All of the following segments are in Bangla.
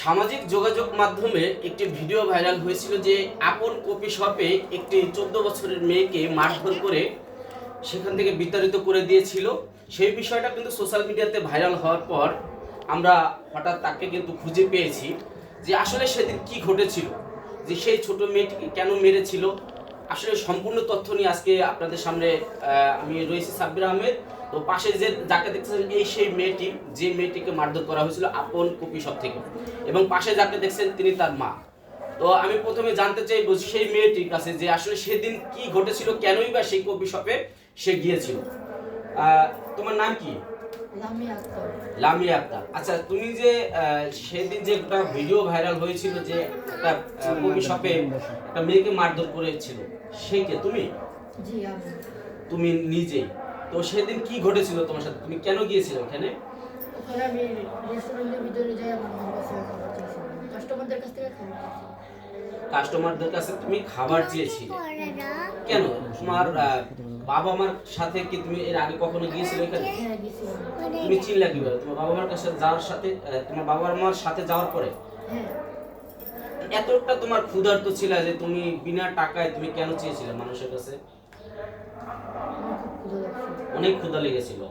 সামাজিক যোগাযোগ মাধ্যমে একটি ভিডিও ভাইরাল হয়েছিল যে আপন কপি শপে একটি চোদ্দ বছরের মেয়েকে মারধর করে সেখান থেকে বিতাড়িত করে দিয়েছিল। সেই বিষয়টা কিন্তু সোশ্যাল মিডিয়াতে ভাইরাল হওয়ার পর আমরা হঠাৎ তাকে কিন্তু খুঁজে পেয়েছি যে আসলে সেদিন কি ঘটেছিল? যে সেই ছোট মেয়েটিকে কেন মেরেছিল? আসলে সম্পূর্ণ তথ্য নিয়ে আজকে আপনাদের সামনে আমি রয়েছি সাব্বির আহমেদ। তো পাশে যে যাকে দেখতেছেন, এই সেই মেয়েটি, যে মেয়েটিকে মারধর করা হয়েছিল আপন কপি সব থেকে। এবং পাশে যাকে দেখছেন, তিনি তার মা। তো আমি প্রথমে জানতে চাইব সেই মেয়েটির কাছে যে আসলে সেদিন কি ঘটেছিল, কেনই বা সেই কপি শপে সে গিয়েছিল। তোমার নাম কি? লামি আক্তার। লামিয়া আক্তার। আচ্ছা তুমি যে সেদিন যে একটা ভিডিও ভাইরাল হয়েছিল যে একটা কপি শপে একটা মেয়েকে মারধর করেছিল সে কে? তুমি? জি আমি। তুমি নিজেই। তো সেদিন কি ঘটেছিল তোমার সাথে? তুমি কেন গিয়েছিলে ওখানে? ওখানে আমি রেস্টুরেন্টের ভিতরে যাই আমার কাস্টমারদের কাছ থেকে খাবার কাস্টমারদের কাছে তুমি খাবার চেয়েছিলে। কেন? তোমার বাবা মার সাথে কি তুমি এর আগে কখনো গিয়েছিলে ওখানে হ্যাঁ তুমি চিনলা কীভাবে? তোমার বাবা মার কাছে যাওয়ার সাথে তোমার বাবা মার সাথে যাওয়ার পরে? হ্যাঁ। এতটা তোমার ক্ষুধার্ত ছিল যে তুমি বিনা টাকায় তুমি কেন চেয়েছিলে মানুষের কাছে? অনেক ক্ষুধা লেগেছিল।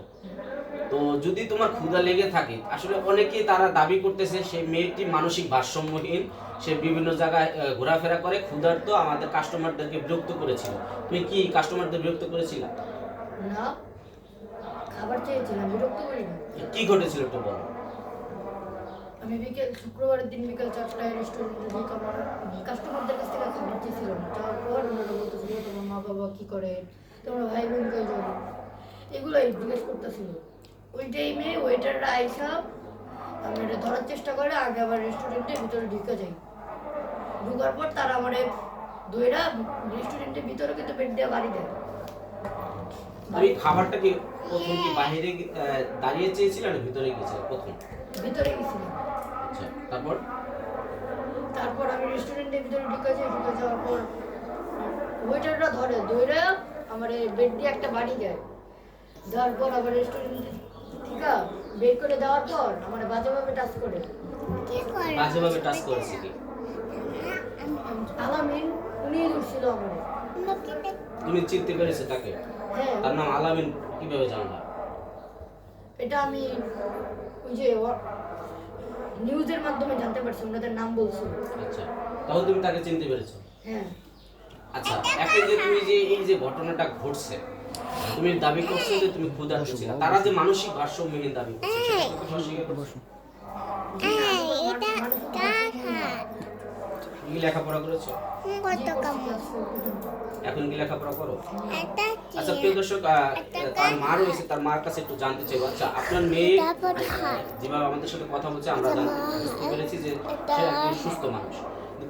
তো যদি তোমার ক্ষুধা লেগে থাকে আসলে অনেকেই তারা দাবি করতেছে সেই মেয়েটি মানসিক ভারসাম্যহীন সে বিভিন্ন জায়গায় ঘোরাফেরা করে ক্ষুধার্ত আমাদের কাস্টমারদেরকে বিরক্ত করেছিল। তুমি কি কাস্টমারদের বিরক্ত করেছিল? না খাবার চেয়েছিলাম বিরক্ত করি না কি ঘটেছিল একটু বলো। আমি বিকেল শুক্রবারের দিন বিকেল চারটায় রেস্টুরেন্টে ঢুকে আমার কাস্টমারদের কাছ থেকে খাবার চেয়েছিলাম। যাওয়ার পর ওনারা বলতেছিল তোমার মা বাবা কি করে? তোমার ভাই বোন যাবে এগুলোই জিজ্ঞেস করতেছিল। ওই টাইমে ওয়েটাররা আইসা আমি এটা ধরার চেষ্টা করে আগে আবার রেস্টুরেন্টের ভিতরে ঢুকে যাই। ঢুকার পর তারা আমার দইরা রেস্টুরেন্টের ভিতরে কিন্তু বেড দিয়ে বাড়ি দেয়। তুমি খাবারটা কি প্রথম কি বাইরে দাঁড়িয়ে চেয়েছিলে না ভিতরে গেছিলে প্রথম? ভিতরে গেছিলাম আচ্ছা তারপর? তারপর আমি রেস্টুরেন্টের ভিতরে ঢুকে যাই ঢুকে যাওয়ার পর ওয়েটাররা ধরে ধরে আমার বেড দিয়ে একটা বাড়ি দেয়। দেওয়ার পর আবার রেস্টুরেন্ট বের করে দেওয়ার পর আমার বাজেভাবে টাচ করে। বাজেভাবে টাচ করেছে কি? আলামিন উনি আমার তুমি চিনতে পেরেছ তাকে? হ্যাঁ। তার নাম আলামিন কীভাবে জানলা? এটা আমি ওই যে নিউজের মাধ্যমে জানতে পারছি ওনাদের নাম বলছিল আচ্ছা তাহলে তুমি তাকে চিনতে পেরেছ? হ্যাঁ। আচ্ছা এখন যে তুমি যে এই যে ঘটনাটা ঘটছে তুমি দাবি করছ যে তুমি ক্ষুধার্ত ছিল তারা যে মানসিক ভারসাম্যহীন দাবি করছে তুমি লেখাপড়া করেছ? এখন কি লেখাপড়া করো? আচ্ছা প্রিয় দর্শক তার মা রয়েছে তার মার কাছে একটু জানতে চাইব। আচ্ছা আপনার মেয়ে আহ, যেভাবে আমাদের সাথে কথা বলছে আমরা জানতে বুঝতে পেরেছি যে সে একজন সুস্থ মানুষ।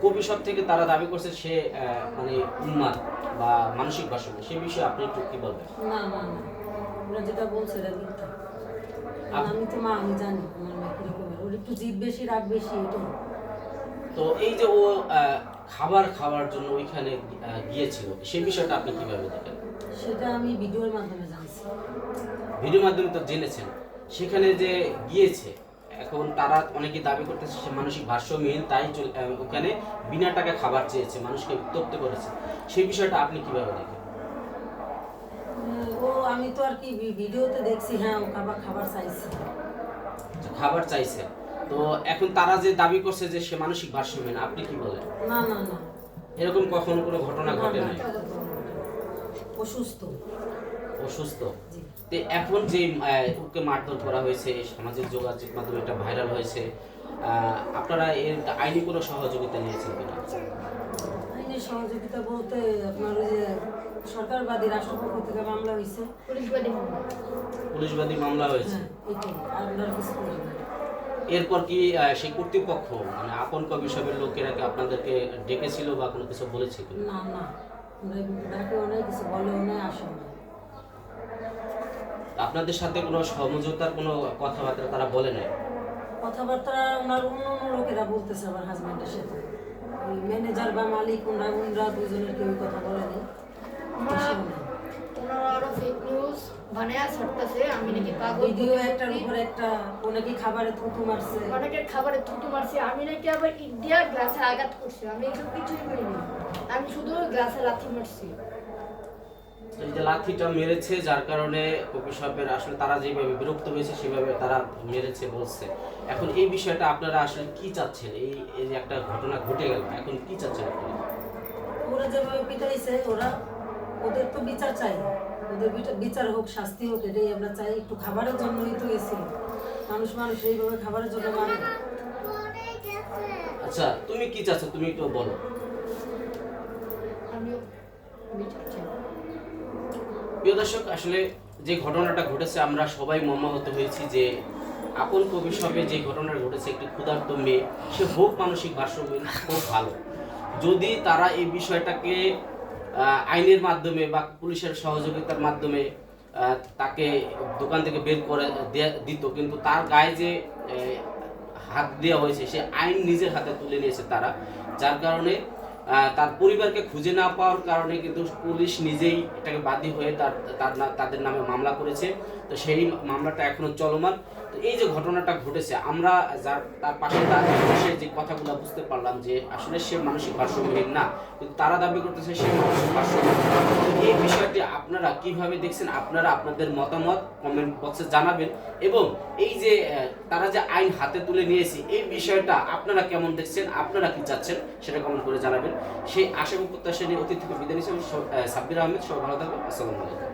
কবি সব থেকে তারা দাবি করছে সে মানে উন্মাদ বা মানসিক ভারসাম্য সে বিষয়ে আপনি একটু কি বলবেন? না না না। ওরা যেটা বলছে এটা মিথ্যা। আমি তো মা আমি জানি আমার মেয়ে কিরকমের ওর একটু জিদ বেশি রাগ বেশি এটা তো এই যে ও খাবার খাওয়ার জন্য ওইখানে গিয়েছিল সেই বিষয়টা আপনি কীভাবে দেখেন? সেটা আমি ভিডিওর মাধ্যমে জানছি। ভিডিওর মাধ্যমে তো জেনেছেন। সেখানে যে গিয়েছে এখন তারা অনেকে দাবি করতেছে সে মানসিক ভারসাম্যহীন তাই ওখানে বিনা টাকা খাবার চেয়েছে মানুষকে উত্তপ্ত করেছে। সেই বিষয়টা আপনি কীভাবে দেখেন? ও আমি তো আর কি ভিডিওতে দেখছি হ্যাঁ ও খাবার খাবার চাইছে। খাবার চাইছে। তো এখন তারা যে দাবি করছে যে সে মানসিক ভারসাম্যহীন আপনি কি বলেন? না না না। এরকম কখনো কোনো ঘটনা ঘটে নাই? অসুস্থ। অসুস্থ? তো এখন যে ওকে মারধর করা হয়েছে সামাজিক যোগাযোগ মাধ্যমে এটা ভাইরাল হয়েছে আপনারা এর আইনি কোনো সহযোগিতা নিয়েছেন কিনা? আইনের সহযোগিতা বলতে আপনার ওই যে সরকারবাদী রাষ্ট্রপক্ষ থেকে মামলা হয়েছে। পুলিশ বাদী মামলা। পুলিশবাদী মামলা হয়েছে? হ্যাঁ না। এরপর কি সেই কর্তৃপক্ষ মানে আপন কবি সবের লোকেরা কি আপনাদেরকে ডেকেছিল বা কোনো কিছু বলেছে না না ডাকেও নাই কিছু বলেও নাই আসেও নাই। আপনাদের সাথে কোনো সমঝোতার কোনো কথাবার্তা তারা বলে নাই? কথাবার্তা ওনার অন্য অন্য লোকেরা বলতেছে আমার হাজব্যান্ডের সাথে। ম্যানেজার বা মালিক ওনারা ওনারা দুজনের কেউ কথা বলেনি ওনারা আসেও নাই। ওনারা ওনারা আরও ফেক নিউজ বানায়া ছাড়তেছে আমি নাকি পাগল ভিডিও একটার উপর একটা ও নাকি খাবারে থুতু মারছে। অনেকের খাবারে থুতু মারছি আমি নাকি আবার ইট গ্লাসে আঘাত করছি আমি এসব কিছুই করিনি। আমি শুধু গ্লাসে লাথি মারছি। এই যে লাঠিটা মেরেছে যার কারণে কপি শপের আসলে তারা যেভাবে বিরক্ত হয়েছে সেভাবে তারা মেরেছে বলছে। এখন এই বিষয়টা আপনারা আসলে কি চাচ্ছেন? এই এই যে একটা ঘটনা ঘটে গেল এখন কি চাচ্ছেন আপনারা ওরা যেভাবে পিটাইছে ওরা ওদের তো বিচার চাই। ওদের বিচার হোক শাস্তি হোক এটাই আমরা চাই। একটু খাবারের জন্যই তো গেছি মানুষ মানুষ এইভাবে খাবারের জন্য মানে আচ্ছা তুমি কি চাচ্ছ? তুমি একটু বলো। চাই প্রিয় দর্শক, আসলে যে ঘটনাটা ঘটেছে, আমরা সবাই মর্মাহত হয়েছি যে আপন কবি সবে যে ঘটনা ঘটেছে, একটি ক্ষুধার্ত মেয়ে, সে হোক মানসিক ভারসাম্য খুব ভালো। যদি তারা এই বিষয়টাকে আইনের মাধ্যমে বা পুলিশের সহযোগিতার মাধ্যমে তাকে দোকান থেকে বের করে দিত, কিন্তু তার গায়ে যে হাত দেওয়া হয়েছে, সে আইন নিজের হাতে তুলে নিয়েছে তারা, যার কারণে তার পরিবারকে খুঁজে না পাওয়ার কারণে কিন্তু পুলিশ নিজেই এটাকে বাদী হয়ে তার তার তাদের নামে মামলা করেছে। তো সেই মামলাটা এখনও চলমান। তো এই যে ঘটনাটা ঘটেছে, আমরা যার, তার পাশে বসে যে কথাগুলো বুঝতে পারলাম যে আসলে সে মানসিক ভারসাম্যহীন না, কিন্তু তারা দাবি করতেছে সে মানসিক ভারসাম্য। এই বিষয়টি আপনারা কীভাবে দেখছেন? আপনারা আপনাদের মতামত কমেন্ট বক্সে জানাবেন। এবং এই যে তারা যে আইন হাতে তুলে নিয়েছে, এই বিষয়টা আপনারা কেমন দেখছেন, আপনারা কি চাচ্ছেন, সেটা কমেন্ট করে জানাবেন। সেই আশা এবং প্রত্যাশা নিয়ে অতীত থেকে বিদায় নিচ্ছি। সাব্বির আহমেদ, সবাই ভালো থাকবেন। আসসালামু আলাইকুম।